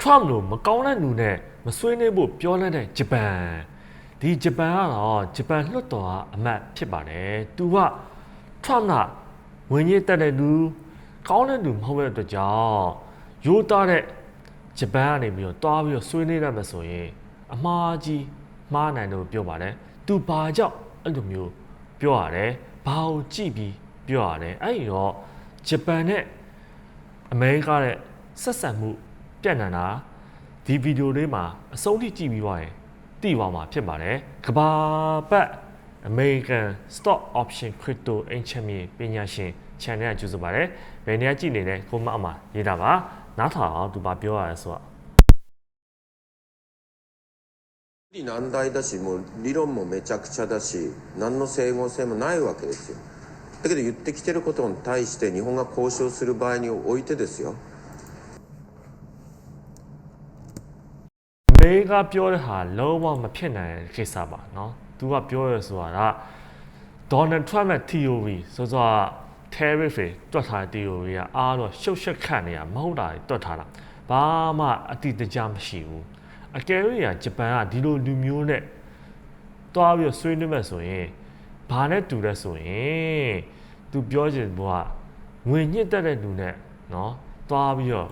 Trump လို့မကောင်းတဲ့လူနဲ့မဆွေးနွေးဖို့ပြောလိုက်တဲ့ဂျပန်ဒီဂျပန်ကတော့ဂျပန်လွှတ်တော်ကအမတ်ဖြစ်ပါတယ်သူက Trump ကဝင်ကြီးတက်တဲ့လူကောင်းတဲ့လူမဟုတ်တဲ့အတွက်ကြောင့်ရိုးသားတဲ့ဂျပန်ကနေပြီးတော့တွားပြီးတော့ဆွေးနွေးရမယ်ဆိုရင်အမှားကြီးမှားနိုင်တယ်လို့ပြောပါတယ်သူဘာကြောင့်အဲ့လိုမျိုးပြောရတယ်ဘာကိုကြည့်ပြီးပြောရတယ်အဲ့ဒီတော့ဂျပန်နဲ့အမေရိကရဲ့ဆက်ဆံမှု ပြန့်နှံ့တာဒီဗီဒီယိုလေးမှာအဆုံးထိကြည့်ပြီးသွားရင်သိသွားမှာဖြစ်ပါတယ်ကဘာပတ် American Stock Option Crypto အင်ချမ်းမြေပညာရှင် channel ကကြိုဆိုပါတယ်ဘယ်နေရာကြည့်နေလဲကိုမအမရေးတာပါနားထောင်အောင်သူဘာပြောရလဲဆိုတော့ 難題だしもう理論もめちゃくちゃだし何の整合性もないわけですよだけど言ってきてることに対して日本が交渉する場合においてですよ အမေရိကပြောတဲ့ဟာလုံးဝမဖြစ်နိုင်တဲ့ကိစ္စပါเนาะသူကပြောရဆိုတာကဒေါ်နယ်ထရမ့်ရဲ့ theory ဆိုတော့ tariff တွေတွက်ထားတဲ့ theory ကအားတော့ရှုပ်ရှက်ခတ်နေတာမဟုတ်တာတွေတွက်ထားတာဘာမှအတိအကျမရှိဘူးအကယ်၍ကဂျပန်ကဒီလိုလူမျိုးနဲ့တွားပြီးတော့ဆွေးနွေးမှဆိုရင်ဘာနဲ့တူလဲဆိုရင်သူပြောချင်ဘောကငွေညစ်တက်တဲ့လူနဲ့เนาะတွားပြီးတော့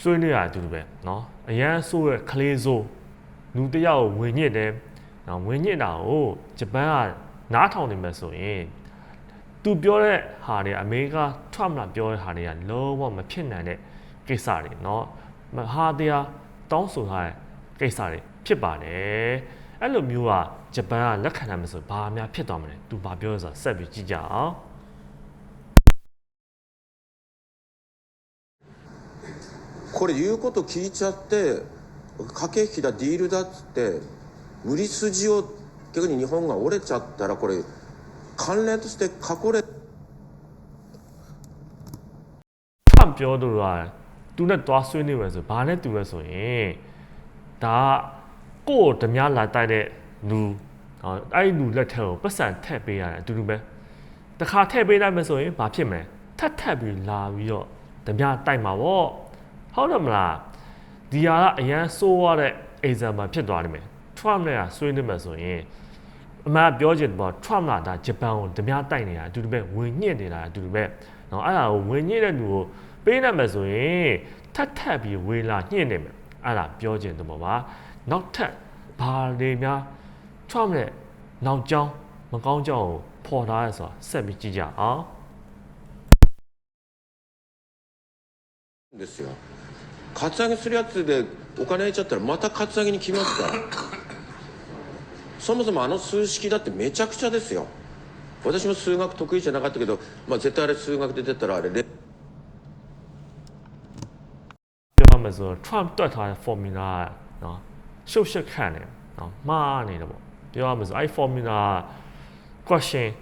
ဆွေးနွေးရအတူတူပဲเนาะအရန်ဆိုးရဲ့ကလေးဆိုးလူတစ်ယောက်ကိုဝင်ညစ်တယ်နော်ဝင်ညစ်တာကိုဂျပန်ကနားထောင်နေမယ်ဆိုရင်သူပြောတဲ့ဟာတွေအမေရိကထရမ့်လာပြောတဲ့ဟာတွေကလုံးဝမဖြစ်နိုင်တဲ့ကိစ္စတွေเนาะမဟာတရားတောင်းဆိုထားတဲ့ကိစ္စတွေဖြစ်ပါတယ်အဲ့လိုမျိုးကဂျပန်ကလက်ခံနိုင်မယ်ဆိုဘာများဖြစ်သွားမလဲသူဘာပြောလဲဆိုတာဆက်ပြီးကြည့်ကြအောင် これ言うこと聞いちゃって駆け引きだディールだっつって無理筋を逆に日本が折れちゃったらこれ関連として過去れ ထပ်ပြောသူကသူနဲ့တွားဆွေးနေမယ်ဆိုဘာနဲ့တူလဲဆိုရင်ဒါကကိုယ်ဓမြလာတိုက်တဲ့လူဟောအဲ့ဒီလူလက်ထက်ကိုပတ်စံထည့်ပေးရတယ်အတူတူပဲတခါထည့်ပေးလိုက်မယ်ဆိုရင်ဘာဖြစ်မလဲထပ်ထပ်ပြီးလာပြီးတော့ဓမြတိုက်မှာပေါ့ ဟုတ်တယ်မလားဒီဟာကအရန်ဆိုးရတဲ့ example ဖြစ်သွားနိုင်မယ် Trump နဲ့ကဆွေးနေမယ်ဆိုရင် အမှန်ပြောချင်တော့ Trump ကဒါဂျပန်ကိုဓမြတိုက်နေတာအတူတူပဲဝင်ညစ်နေတာအတူတူပဲเนาะအဲ့ဒါကိုဝင်ညစ်တဲ့လူကိုပေးနိုင်မယ်ဆိုရင်ထပ်ထပ်ပြီးဝေလာညှင့်နေမယ်အဲ့ဒါပြောချင်တယ်ပေါ့ပါနောက်ထပ်ဘာတွေများ Trump နဲ့နောက်ကျောင်းမကောင်းကျောင်းကိုဖော်ထားရဆိုတာဆက်ပြီးကြည့်ကြအောင် ですよ カツアゲするやつでお金入っちゃったらまたカツアゲに来ますからそもそもあの数式だってめちゃくちゃですよ私も数学得意じゃなかったけど、まあ、絶対あれ数学で出たらあれで。他们说，Trump 对他的 formula 啊，休息看的啊，骂你的不？对ア们说，I formula 关心。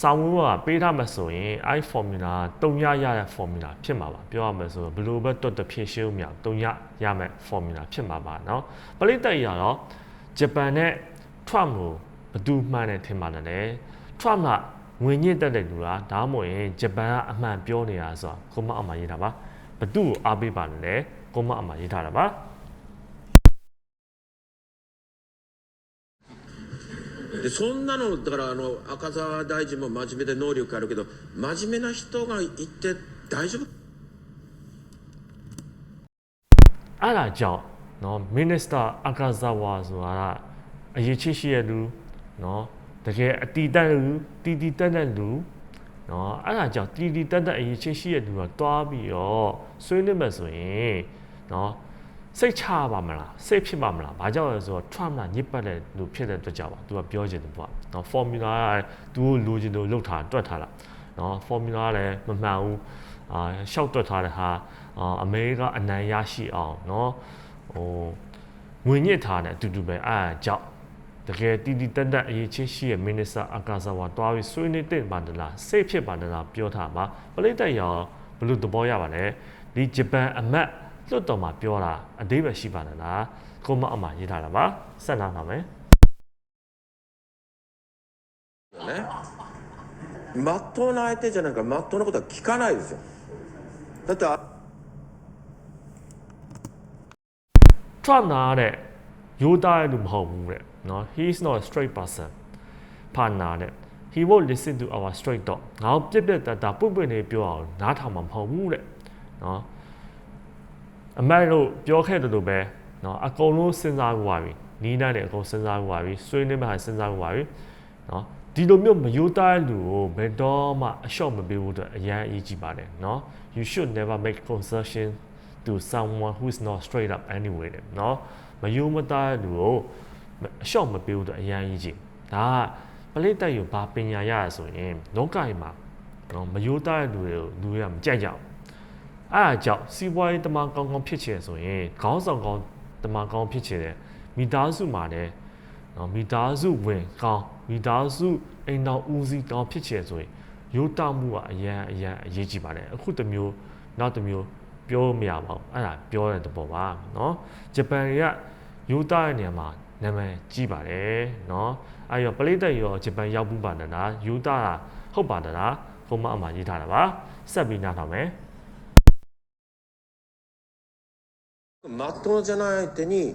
စာမူကပေးထားမှဆိုရင်အဲ့ formula တုံရရတဲ့ formula ဖြစ်မှာပါပြောရမယ်ဆိုဘယ်လိုပဲတွတ်တဖြည့်ရှင်းဦးမြောက်တုံရရမယ့် formula ဖြစ်မှာပါเนาะပလိတ်တက်ရတော့ဂျပန်နဲ့ Trump ကိုဘယ်သူမှန်းတယ်ထင်ပါလဲ Trump ကငွေညစ်တက်တဲ့လူလားဒါမှမဟုတ်ရင်ဂျပန်ကအမှန်ပြောနေတာဆိုတာကိုမအောင်မရေးတာပါဘသူ့ကိုအားပေးပါလဲကိုမအောင်မရေးထားတာပါ でそんなのだからあの赤澤大臣も真面目で能力あるけど真面目な人がいて大丈夫？あらじゃあのミネスター赤澤はそうあらあゆちしえるのだけあていたるていていたなるနော်အဲ့ဒါကြောင့်တီတီတက်တက်အရေးချင်းရှိတဲ့သူကတွားပြီးရောဆွေးနွေးမှဆိုရင်နော် စိတ်ချပါမလားစိတ်ဖြစ်ပါမလားဘာကြောင့်လဲဆိုတော့ Trump ကညစ်ပတ်တဲ့လူဖြစ်တဲ့အတွက်ကြောင့်ပါသူကပြောချင်တယ်ပေါ့နော် formula ကသူကိုလိုချင်လို့လှုပ်ထားတွက်ထားတာနော် formula ကလည်းမမှန်ဘူးအာရှောက်တွက်ထားတဲ့ဟာအမေရိကအနိုင်ရရှိအောင်နော်ဟိုငွေညစ်ထားတဲ့အတူတူပဲအားကြောင့်တကယ်တီတီတက်တက်အရေးချင်းရှိရဲ့ minister အကာဆာဝါတွားပြီးဆွေးနွေးတဲ့ပါတလားစိတ်ဖြစ်ပါတလားပြောထားပါပလိတ်တက်ရောဘလို့သဘောရပါလဲဒီဂျပန်အမတ် လွတ်တော်မှာပြောတာအသေးပဲရှိပါလားကိုမအမရေးထားတာပါဆက်နာပါမယ် よねまっとうな相手じゃなんかまっとうなことは聞かないですよだってあ Trump နာတဲ့ယူသားရဲ့လူမဟုတ်ဘူးတဲ့နော် he is not a straight person ဖာနာတဲ့ he will listen to our straight talk ငါ့ကိုပြက်ပြက်တတ်တာပွင့်ပွင့်နေပြောအောင်နားထောင်မှာမဟုတ်ဘူးတဲ့နော် အမေတို့ပြောခဲ့တယ်လို့ပဲနော်အကုန်လုံးစဉ်းစားကြပါပြီနီးနိုင်တဲ့အကုန်စဉ်းစားကြပါပြီဆွေးနွေးမှစဉ်းစားကြပါပြီနော်ဒီလိုမျိုးမယိုးသားတဲ့လူကိုဘယ်တော့မှအလျှော့မပေးဘူးအတွက်အရန်အရေးကြီးပါတယ်နော် you should never make concession to someone who is not straight up anyway တဲ့နော်မယိုးမသားတဲ့လူကိုအလျှော့မပေးဘူးအတွက်အရန်အရေးကြီးဒါကပလိတ်တက်ယူဘာပညာရရဆိုရင်လောကကြီးမှာနော်မယိုးသားတဲ့လူတွေကိုလူတွေကမကြိုက်ကြဘူး အဲ့ဒါကြောင့်စီးပွားရေးတမန်ကောင်းကောင်းဖြစ်ချင်ဆိုရင်ခေါင်းဆောင်ကောင်းတမန်ကောင်းဖြစ်ချင်တယ်မိသားစုမှာလည်းနော်မိသားစုဝင်ကောင်းမိသားစုအိမ်တော်ဦးစီးကောင်းဖြစ်ချင်ဆိုရင်ရိုးတောက်မှုကအရန်အရန်အရေးကြီးပါတယ်အခုတစ်မျိုးနောက်တစ်မျိုးပြောမရပါဘူးအဲ့ဒါပြောတဲ့သဘောပါနော်ဂျပန်တွေကရိုးတောက်တဲ့နေရာမှာနာမည်ကြီးပါတယ်နော်အဲ့ရောပလိတ်တက်ရောဂျပန်ရောက်ဘူးပါနဲ့လားရိုးတောက်တာဟုတ်ပါတယ်လားကိုမအမှရေးထားတာပါဆက်ပြီးနားထောင်မယ် まっとうじゃない相手に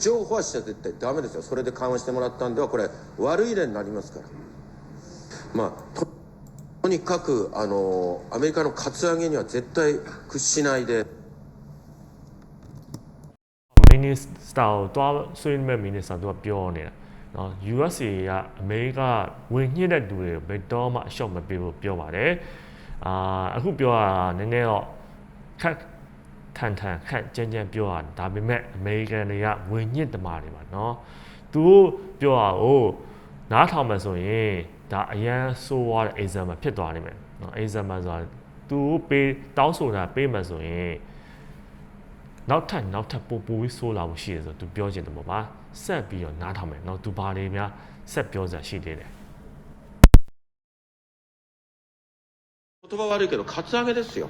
譲歩はしちゃ絶対ダメですよそれで緩和してもらったんではこれ悪い例になりますからまあととにかくあのアメリカのカツアゲには絶対屈しないで ミニスターをတွားဆွေးနွေးမဲ့ミニスターသူကပြောနေတာနော် USA ကအမေရိကဝင်ညှစ်တဲ့လူတွေကိုဘယ်တော့မှအလျှော့မပေးဘူးပြောပါတယ်အာအခုပြောတာနည်းနည်းတော့ခက် ထန်ထန်ခက်ကြမ်းကြမ်းပြောတာဒါပေမဲ့အမေရိကန်တွေကဝင်ညစ်တမာတွေပါနော်သူတို့ပြောတာကိုနားထောင်မှဆိုရင်ဒါအရန်ဆိုးွားတဲ့ example ဖြစ်သွားနိုင်မယ်နော် example ဆိုတာသူတို့ပေးတောင်းဆိုတာပေးမှဆိုရင်နောက်ထပ်နောက်ထပ်ပို့ပို့ပြီးဆိုးလာမှုရှိရဆိုသူပြောချင်တယ်ပေါ့ပါဆက်ပြီးတော့နားထောင်မယ်နော်သူဘာတွေများဆက်ပြောစရာရှိသေးတယ်言葉悪いけどカツアゲですよ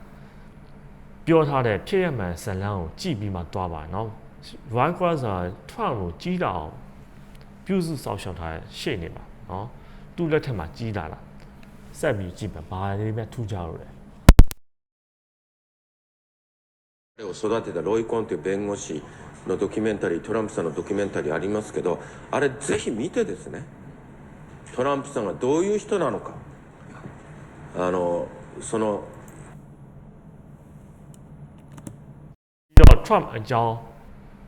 ပြောထားတဲ့ဖြစ်ရမှန်ဇလံကိုကြည့်ပြီးမှသွားပါနော်။ right cross ဆိုတာထွန့်ကိုကြီးတာအောင်ပြုစုစောင့်ရှောက်ထားတဲ့ရှေ့နေပါနော်။သူ့လက်ထက်မှာကြီးလာတာ။ဆက်ပြီးကြည့်ပါဘာတွေထူးခြားလို့လဲ။彼を育てたロイ・コンという弁護士のドキュメンタリートランプさんのドキュメンタリーありますけどあれぜひ見てですね。トランプさんがどういう人なのか。あのその Trump အကြောင်း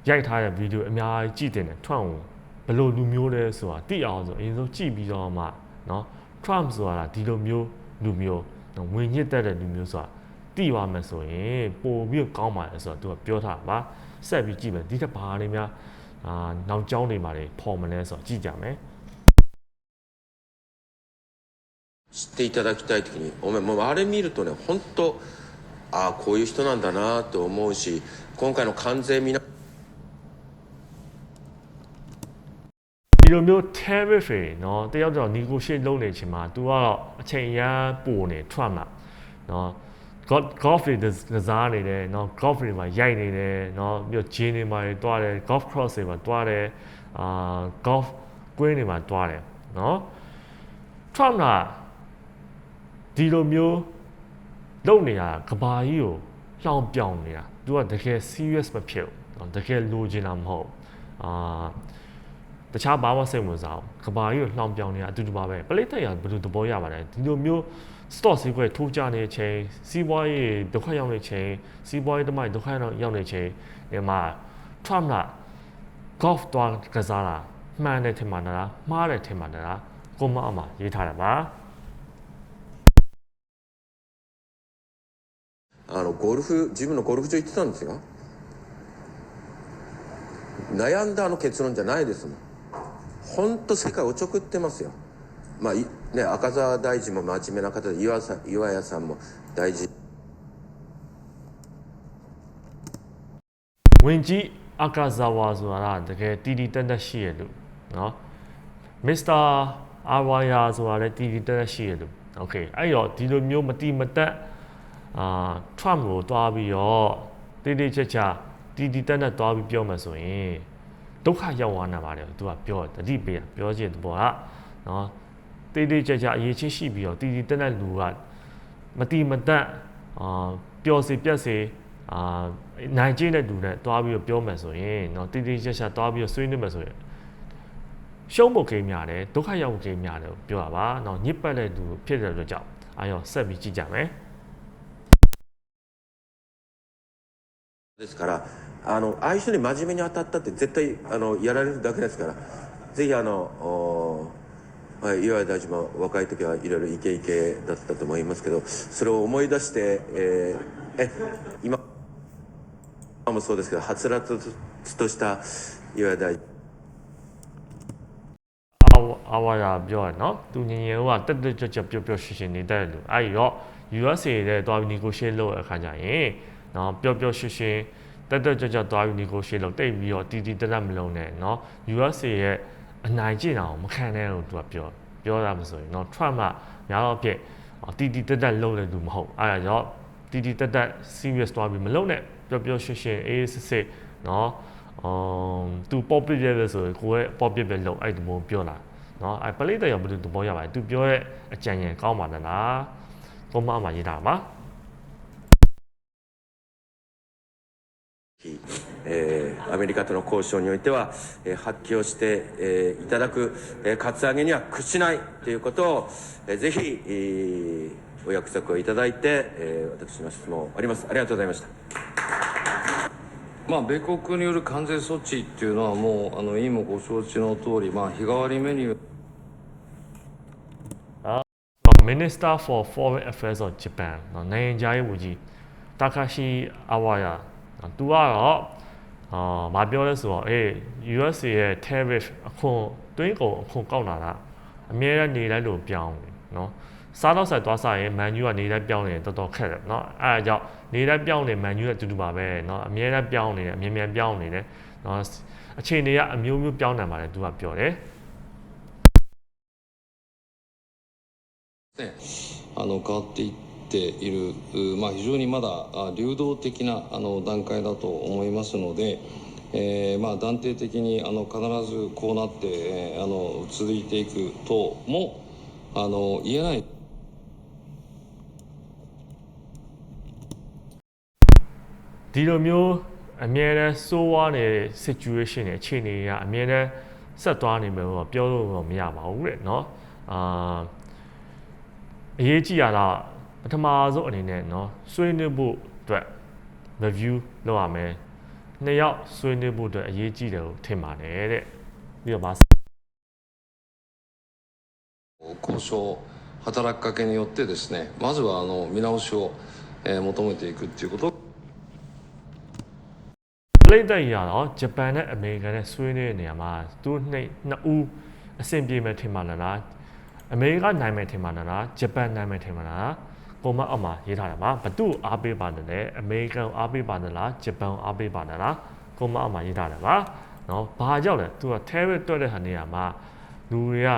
ရိုက်ထားတဲ့ဗီဒီယိုအများကြီးကြည့်တင်တယ် Trump ကိုဘယ်လိုလူမျိုးလဲဆိုတာသိအောင်ဆိုအရင်ဆုံးကြည့်ပြီးတော့မှเนาะ Trump ဆိုတာဒီလိုမျိုးလူမျိုးနော်ဝင်ညစ်တတ်တဲ့လူမျိုးဆိုတာသိပါမယ်ဆိုရင်ပိုပြီးကောင်းပါတယ်ဆိုတော့သူကပြောထားတာပါဆက်ပြီးကြည့်မယ်ဒီထက်ဘာတွေများအာနောက်ကျောင်းတွေမှာတွေပေါ်မလဲဆိုတော့ကြည့်ကြမယ် 知っていただきたい時にお前もうあれ見るとね本当 ああこういう人なんだなと思うし今回の関税見な ဒီလိုမျိုး tariff တွေเนาะတယောက်တော့ negotiate လုပ်နေချင်မှာ तू ကတော့အချိန်ရမ်းပိုနေ Trump อ่ะเนาะ golf golf တွေကစားနေတယ်เนาะ golf တွေမှာရိုက်နေတယ်เนาะပြီးတော့ gym တွေမှာတွားတယ် golf cross တွေမှာတွားတယ်အာ golf ကွင်းတွေမှာတွားတယ်เนาะ Trump ကဒီလိုမျိုး လုံနေတာကဘာကြီးကိုလှောင်ပြောင်နေတာသူကတကယ် serious မဖြစ်ဘူးတကယ်လိုချင်တာမဟုတ်အာတခြားဘာမှစိတ်ဝင်စားဘူးကဘာကြီးကိုလှောင်ပြောင်နေတာအတူတူပါပဲပလိတ်တက်ရဘယ်လိုသဘောရပါလဲဒီလိုမျိုး stock ဈေးကွက်ထိုးကြနေချိန်စီးပွားရေးဒုက္ခရောက်နေချိန်စီးပွားရေးတမိုင်းဒုက္ခရောက်နေချိန်ဒီမှာ Trump က golf သွားကစားတာမှန်တယ်ထင်ပါလားမှားတယ်ထင်ပါလားကိုမအမရေးထားတာပါ あのゴルフ自分のゴルフ場行ってたんですよ悩んだあの結論じゃないですもん本当世界おちょくってますよまあいね赤澤大臣も真面目な方で岩さん岩屋さんも大事 ဝင်ကြီးအကာဇာဝါဆိုတာကတကယ်တီတီတက်တက်ရှိရလို့နော်မစ္စတာအာဝါယာဆိုတာလည်းတီတီတက်တက်ရှိရလို့โอเคအဲ့တော့ဒီလိုမျိုးမတီမတက် အာထရမ့်ကိုသွားပြီးတော့တိတိကျကျတီတီတက်တက်သွားပြီးပြောမှဆိုရင်ဒုက္ခရောက်သွားနာပါတယ်သူကပြောတတိပေးပြောချင်တဲ့ဘောကနော်တိတိကျကျအရေးချင်းရှိပြီးတော့တီတီတက်တက်လူကမတိမတက်အာပျော်စီပြက်စီအာနိုင်ကျင်းတဲ့လူနဲ့တွားပြီးတော့ပြောမှဆိုရင်နော်တိတိကျကျတွားပြီးတော့ဆွေးနွေးမှဆိုရင်ရှုံးဖို့ကိန်းများတယ်ဒုက္ခရောက်ဖို့ကိန်းများတယ်ပြောတာပါ။နော်ညစ်ပတ်တဲ့လူဖြစ်တဲ့အတွက်ကြောင့်အာရောဆက်ပြီးကြည့်ကြမယ်။ ですからあのああいう人に真面目に当たったって絶対あのやられるだけですからぜひあのおはい岩井大臣も若い時はいろいろイケイケだったと思いますけどそれを思い出して、えーえ今もそうですけどはつらつとした岩井大臣 အာဝါအာဝါယာပြောရနော်သူညင်ရင်ကတက်တက်ကြွကြွပျော်ပျော်ရွှင်ရွှင်နေတဲ့လူအဲ့ဒီတော့ USA တဲ့တွားပြီး negotiate လုပ်ရအခါကျရင် နော်ပျော်ပျော်ရွှင်ရွှင်တက်တက်ကြွကြွတွားပြီး negotiate လုပ်တိတ်ပြီးတော့တီတီတက်တက်မလုံးနဲ့နော် USA ရဲ့အနိုင်ကျင့်တာကိုမခံနဲ့လို့သူကပြောပြောရမှာဆိုရင်နော် Trump ကများတော့ဖြစ်တီတီတက်တက်လုပ်တဲ့လူမဟုတ်အဲ့ဒါကြောင့်တီတီတက်တက် serious တွားပြီးမလုံးနဲ့ပျော်ပျော်ရွှင်ရွှင်အေးစစ်စစ်နော်အမ်သူပေါ့ပြပြပဲဆိုရင်ကိုယ်ရဲ့ပေါ့ပြပြလုံးအဲ့ဒီမျိုးပြောလာနော်အဲ့ပလိတဲ့ရောဘယ်လိုသဘောရပါလဲသူပြောရဲ့အကြံဉာဏ်ကောင်းပါလားကိုမအမှရေးတာပါ えー、アメリカとの交渉においては、えー、発揮をして、えー、いただく、えー、カツアゲには屈しないということを、えー、ぜひ、えー、お約束をいただいて、えー、私の質問あります。ありがとうございました。まあ、米国による関税措置っていうのはもうあの委員もご承知の通り、まあ、日替わりメニュー。Minister for Foreign Affairs of Japan の内縁者 IOG 高橋アワヤ ကာရှိအဝါယာနော်သူကတော့အာမပြောလဲဆိုတော့အေး USA ရဲ့ tariff အခွန်တွင်းကုန်အခွန်ကောက်လာတာအများနဲ့နေလိုက်လို့ပြောင်းတယ်နော်စားတော့ဆက်သွားစားရင် menu ကနေလိုက်ပြောင်းနေတော်တော်ခက်တယ်နော်အဲအကြောင်းနေလိုက်ပြောင်းနေ menu နဲ့အတူတူပါပဲနော်အများနဲ့ပြောင်းနေတယ်အမြန်မြန်ပြောင်းနေတယ်နော်အခြေအနေကအမျိုးမျိုးပြောင်းနေပါတယ်သူကပြောတယ် ねあの変わっていっ ている、うまあ、非常にまだあ流動的なあの段階だと思いますので、えーまあ、断定的にあの必ずこうなって、えーあの続いていくともあの言えない。 ဒီလိုမျိုးအမြဲတမ်းစိုးဝါးနေတဲ့ situation တွေအခြေအနေကအမြဲတမ်းဆက်သွားနေမယ်တော့ပြောလို့တော့မရပါဘူးတဲ့เนาะအာအရေးကြီးရတာ ပထမဆုံးအနေနဲ့เนาะဆွေးနွေးဖို့အတွက် review လုပ်ရမယ်နှစ်ယောက်ဆွေးနွေးဖို့အတွက်အရေးကြီးတယ်လို့ထင်ပါတယ်တဲ့ပြီးတော့ဗာ 交渉働きかけによってですねまずはあの見直しを、えー求めていくっていうこと ပလိတ်တက်ရတော့ဂျပန်နဲ့အမေရိကန်နဲ့ဆွေးနွေးနေရမှာသူနှစ်နှစ်ဦးအဆင်ပြေမယ်ထင်ပါလားအမေရိကနိုင်မယ်ထင်ပါလားဂျပန်နိုင်မယ်ထင်ပါလား ကိုမအောက်မှာရေးထားတယ်ပါဘသူ့အားပေးပါတယ်လဲအမေရိကန်အားပေးပါတယ်လားဂျပန်အားပေးပါတယ်လားကိုမအောက်မှာရေးထားတယ်ပါနော်ဘာကြောင့်လဲသူက terror တွက်တဲ့ဟာနေရာမှာလူတွေက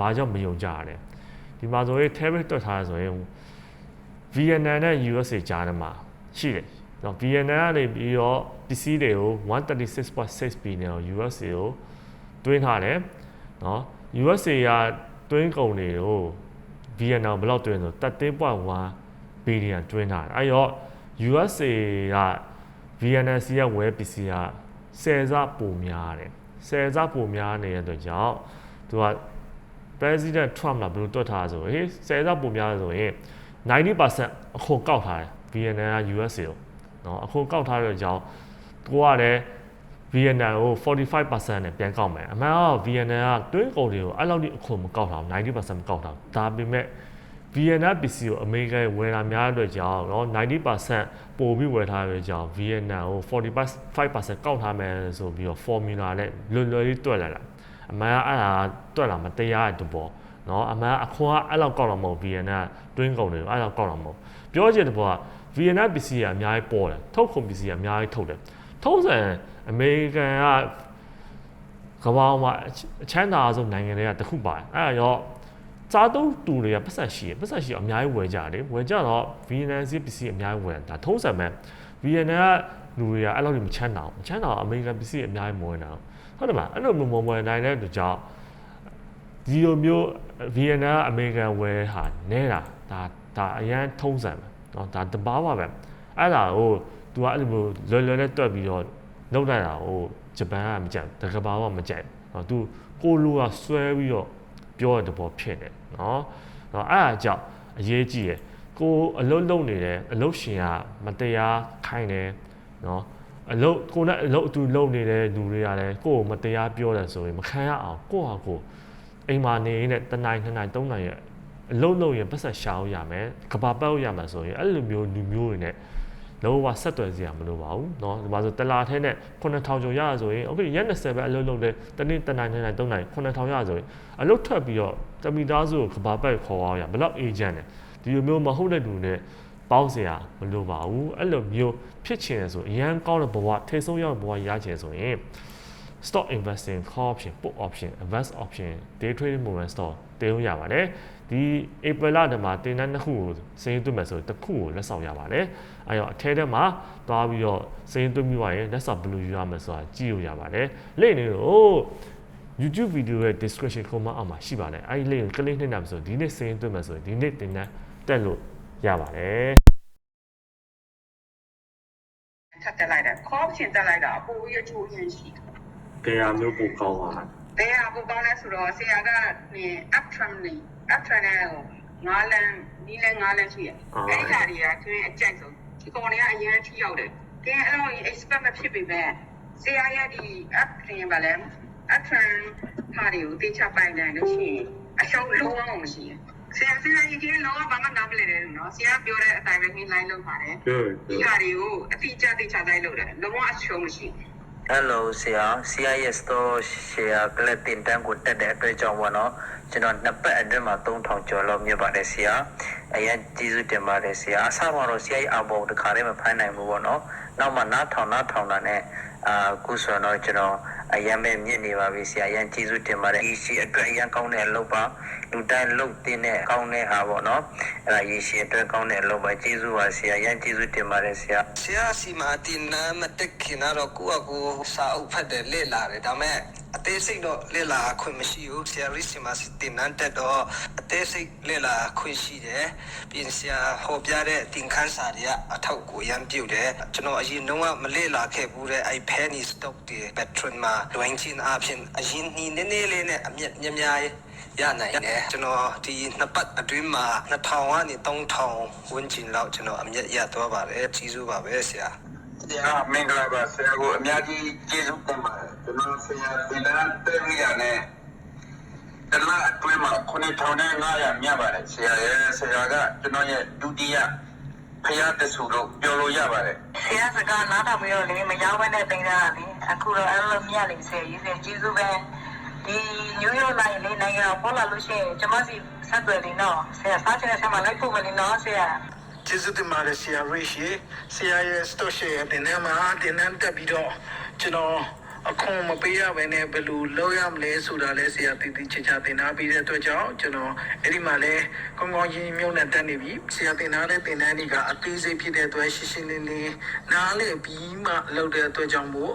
ဘာကြောင့်မယုံကြရလဲဒီမှာဆိုရင် terror တွက်ထားရဆိုရင် VNN နဲ့ USA ကြားထဲမှာရှိတယ်။နော် VNN ကနေပြီးတော့ပစ္စည်းတွေကို136.6 billion USA ကိုတွင်းထားတယ်။နော် USA ကတွင်းကုန်တွေကို ဗီယက်နမ်ဘယ်လောက်တွင်းဆို13.1ဘီလီယံတွင်းထားတယ်အဲ့တော့ USA ကဗီယက်နမ်စီရဲ့ဝယ်ပစ္စည်းက10ဆပိုများတယ်10ဆပိုများနေတဲ့အတွက်ကြောင့်သူက President Trump ကဘယ်လိုတွက်ထားဆိုဟေး10ဆပိုများဆိုရင်90%အခွန်ကောက်ထားတယ်ဗီယက်နမ်က USA ကိုနော်အခွန်ကောက်ထားတဲ့အကြောင်းကိုကလည်း VNN ကို45%နဲ့ပြန်ကောက်မယ်အမှန်တော့ VNN က twin core တွေကိုအဲ့လောက်ထိအခွန်မကောက်တော့90%မကောက်တော့ဒါပေမဲ့ VNN ပစ္စည်းကိုအမေရိကန်ဝယ်တာများတဲ့အတွက်ကြောင့်နော်90%ပိုပြီးဝယ်ထားတဲ့ကြောင့် VNN ကို45%ကောက်ထားမယ်ဆိုပြီးတော့ formula နဲ့လွယ်လွယ်လေးတွက်လိုက်တာအမှန်ကအဲ့ဒါတွက်လာမတရားတဲ့ဘောနော်အမှန်အခွန်ကအဲ့လောက်ကောက်တော့မဟုတ် VNN twin core တွေကိုအဲ့လောက်ကောက်တော့မဟုတ်ပြောချင်တဲ့ဘောက VNN ပစ္စည်းကအများကြီးပေါ်တယ်ထုတ်ကုန်ပစ္စည်းကအများကြီးထုတ်တယ်ထုံးစံ အမေရိကန်ကကမ္ဘာမှာအချမ်းသာဆုံးနိုင်ငံတွေကတစ်ခုပါတယ်အဲ့ဒါရောစားသုံးတူတွေကပတ်စံရှိရပတ်စံရှိတော့အများကြီးဝယ်ကြတယ်ဝယ်ကြတော့ဗီယက်နမ်စီပစ္စည်းအများကြီးဝယ်ဒါထုံးစံပဲဗီယက်နမ်ကလူတွေကအဲ့လိုမချမ်းသာဘူးမချမ်းသာတော့အမေရိကန်ပစ္စည်းအများကြီးမဝယ်နိုင်ဘူးဟုတ်တယ်မလားအဲ့လိုမဝယ်နိုင်တဲ့အတွက်ကြောင့် ဒီလိုမျိုးဗီယက်နမ်အမေရိကန်ဝယ်ဟာနဲတာဒါဒါအရန်ထုံးစံပဲเนาะဒါတဘာပါပဲအဲ့ဒါကို तू ကအဲ့လိုမျိုးလွယ်လွယ်နဲ့တွက်ပြီးတော့ လောက်လိုက်တာဟိုဂျပန်ကမကြိုက်တကဘာကမကြိုက်နော်သူကိုလိုကဆွဲပြီးတော့ပြောတဲ့ဘောဖြစ်နေနော်နော်အဲ့အကြောင်းအရေးကြီးရယ်ကိုအလုတ်လုံနေတယ်အလုတ်ရှင်ကမတရားခိုင်းတယ်နော်အလုတ်ကိုနဲ့အလုတ်အတူလုံနေတဲ့လူတွေကလည်းကိုကိုမတရားပြောတယ်ဆိုရင်မခံရအောင်ကိုဟာကိုအိမ်မှာနေနေတဲ့တနိုင်နှစ်နိုင်သုံးနိုင်ရဲ့အလုတ်လုံရင်ပတ်ဆက်ရှာအောင်ရမယ်ကဘာပတ်အောင်ရမယ်ဆိုရင်အဲ့လိုမျိုးလူမျိုးတွေနဲ့ လုံးဝဆက်သွယ်စရာမလိုပါဘူးเนาะဒီမှာဆိုတလာထဲနဲ့9000ကျော်ရရဆိုရင်โอเคရက်20ပဲအလုံးလုံးတဲ့တနေ့တနိုင်နှစ်နိုင်သုံးနိုင်9000ရဆိုရင်အလုပ်ထွက်ပြီးတော့တမီသားစုကိုကဘာပတ်ခေါ်အောင်ရဘယ်တော့အေဂျင့်လဲဒီလိုမျိုးမဟုတ်တဲ့လူနဲ့ပေါင်းစရာမလိုပါဘူးအဲ့လိုမျိုးဖြစ်ချင်တယ်ဆိုအရန်ကောင်းတဲ့ဘဝထိဆုံးရောက်တဲ့ဘဝရချင်ဆိုရင် stock investing call option put option advance option day trading movement stock တင်လို့ရပါတယ် ဒီ April လတည်းမှာတင်တဲ့နှစ်ခုကိုစင်းသွင်းမယ်ဆိုရင်တစ်ခုကိုလက်ဆောင်ရပါတယ်အဲတော့အထဲထဲမှာသွားပြီးတော့စင်းသွင်းပြီးသွားရင်လက်ဆောင်ဘယ်လိုယူရမလဲဆိုတာကြည့်လို့ရပါတယ်လိမ့်နေလို့ YouTube video ရဲ့ description comment အောက်မှာရှိပါတယ်အဲဒီ link ကို click နှိပ်နိုင်မယ်ဆိုဒီနေ့စင်းသွင်းမယ်ဆိုရင်ဒီနေ့တင်တဲ့တက်လို့ရပါတယ်ထပ်တက်လိုက်တယ်ခေါ်ချင်တက်လိုက်တာအပူရချိုးရင်ရှိတယ်ကြရာမျိုးပိုကောင်းပါလား။တရားကိုကောင်းလဲဆိုတော့ဆရာကနင် uptram နေ uptram နဲ့ဟိုငါးလန်းဒီလဲငါးလန်းရှိရ။အဲဒီခါတွေကသူအကြိုက်ဆုံးဒီကောင်တွေကအရင်ထိရောက်တယ်။ကဲအဲ့လို expect မဖြစ်ပေမဲ့ဆရာရဲ့ဒီ uptram ပါလဲ uptram ဟာတွေကိုတေချပိုင်နိုင်လို့ရှိရင်အရှုံးလုံးဝမရှိဘူး။ဆရာဆရာကြီးကလုံးဝဘာမှနားမလည်တယ်နော်ဆရာပြောတဲ့အတိုင်းပဲ line လုပ်ပါတယ်။ဟုတ်ဒီဟာတွေကိုအတိအကျသိချတိုင်းလုပ်တယ်လုံးဝအရှုံးမရှိဘူး Hello ဆရာ CIS store share ကလပ်တင်တန်းကိုတက်တဲ့အတွက်ကြောင့်ပေါ့နော်ကျွန်တော်နှစ်ပတ်အတွင်းမှာ3000ကျော်လောက်မြတ်ပါတယ်ဆရာအရင်ကျေးဇူးတင်ပါတယ်ဆရာအစမှာတော့ဆရာကြီးအဘောတခါတည်းမဖိုင်းနိုင်ဘူးပေါ့နော်နောက်မှနားထောင်နားထောင်တာနဲ့အာခုဆိုတော့ကျွန်တော်အရင်ပဲမြင့်နေပါပြီဆရာအရင်ကျေးဇူးတင်ပါတယ်ဒီရှိအတွက်အရင်ကောင်းတဲ့အလုပ်ပါ လူတိုင်းလုပ်တင်တဲ့ကောင်းတဲ့ဟာပေါ့နော်အဲ့ဒါရေရှည်အတွက်ကောင်းတဲ့အလုပ်ပါကျေးဇူးပါဆရာအရင်ကျေးဇူးတင်ပါတယ်ဆရာဆရာစီမာတင်နာမတက်ခင်တော့ကိုယ့်အကိုစာအုပ်ဖတ်တယ်လေ့လာတယ်ဒါပေမဲ့အသေးစိတ်တော့လေ့လာခွင့်မရှိဘူးဆရာရစ်စီမာစီတင်နန်းတက်တော့အသေးစိတ်လေ့လာခွင့်ရှိတယ်ပြင်ဆရာဟောပြတဲ့တင်ခန်းစာတွေကအထောက်အကူရမ်းပြုတ်တယ်ကျွန်တော်အရင်တော့မလေ့လာခဲ့ဘူးတဲ့အဲ့ penny stock တွေ patron မှာလွင်ချင်းအဖြစ်အရင်နီးနေနေလေးနဲ့အမြက်များများ ရနိုင်တယ်ကျွန်တော်ဒီနှစ်ပတ်အတွင်းမှာ2000ကနေ3000ဝန်းကျင်လောက်ကျွန်တော်အမြက်ရသွားပါတယ်ကြီးစုပါပဲဆရာဆရာမင်္ဂလာပါဆရာကိုအများကြီးကျေးဇူးတင်ပါတယ်ကျွန်တော်ဆရာတင်တဲ့တက်ရရနဲ့တလားအတွင်းမှာ9500မြတ်ပါတယ်ဆရာရဲ့ဆရာကကျွန်တော်ရဲ့ဒုတိယဖယားတဆူလို့ပြောလို့ရပါတယ်ဆရာစကားနားထောင်ပြီးတော့လေမရောက်ဘဲနဲ့တင်တာလေအခုတော့အဲ့လိုမြတ်နေဆရာကြီးဆရာကျေးဇူးပဲ ဒီညိုးရိုးလိုက်လေနိုင်ငံပေါ်လာလို့ရှိရင်ကျမစီဆက်သွယ်နေတော့ဆရာစားချင်တဲ့ဆက်မှာလိုက်ဖို့မနေတော့ဆရာကျေးဇူးတင်ပါတယ်ဆရာရိရှိဆရာရဲ့စတော့ရှယ်တင်နေမှာတင်နေတက်ပြီးတော့ကျွန်တော်အခုမပေးရဘဲနဲ့ဘယ်လိုလုပ်ရမလဲဆိုတာလဲဆရာတည်တည်ချာချာသင်ထားပြီးတဲ့အတွက်ကြောင့်ကျွန်တော်အဲ့ဒီမှာလဲကောင်းကောင်းရင်းမြုံနဲ့တက်နေပြီဆရာသင်ထားတဲ့သင်တန်းတွေကအသေးစိတ်ဖြစ်တဲ့အတွက်ရှင်းရှင်းလင်းလင်းနားလည်ပြီးမှလုပ်တဲ့အတွက်ကြောင့်မို့